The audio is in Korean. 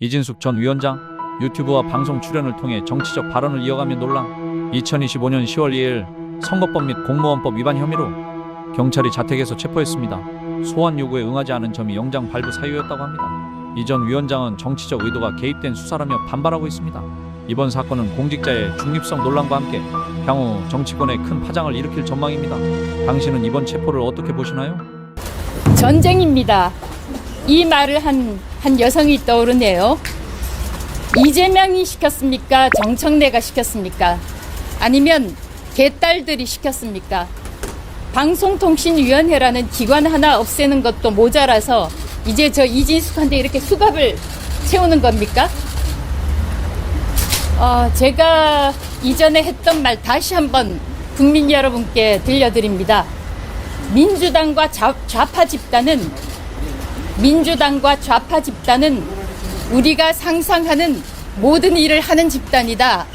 이진숙 전 위원장 유튜브와 방송 출연을 통해 정치적 발언을 이어가며 논란 2025년 10월 2일 선거법 및 공무원법 위반 혐의로 경찰이 자택에서 체포했습니다. 소환 요구에 응하지 않은 점이 영장 발부 사유였다고 합니다. 이 전 위원장은 정치적 의도가 개입된 수사라며 반발하고 있습니다. 이번 사건은 공직자의 중립성 논란과 함께 향후 정치권에 큰 파장을 일으킬 전망입니다. 당신은 이번 체포를 어떻게 보시나요? 전쟁입니다. 이 말을 한, 한 여성이 떠오르네요. 이재명이 시켰습니까? 정청래가 시켰습니까? 아니면 개딸들이 시켰습니까? 방송통신위원회라는 기관 하나 없애는 것도 모자라서 이제 저 이진숙한테 이렇게 수갑을 채우는 겁니까? 어, 제가 이전에 했던 말 다시 한번 국민 여러분께 들려드립니다. 민주당과 좌, 좌파 집단은 민주당과 좌파 집단은 우리가 상상하는 모든 일을 하는 집단이다.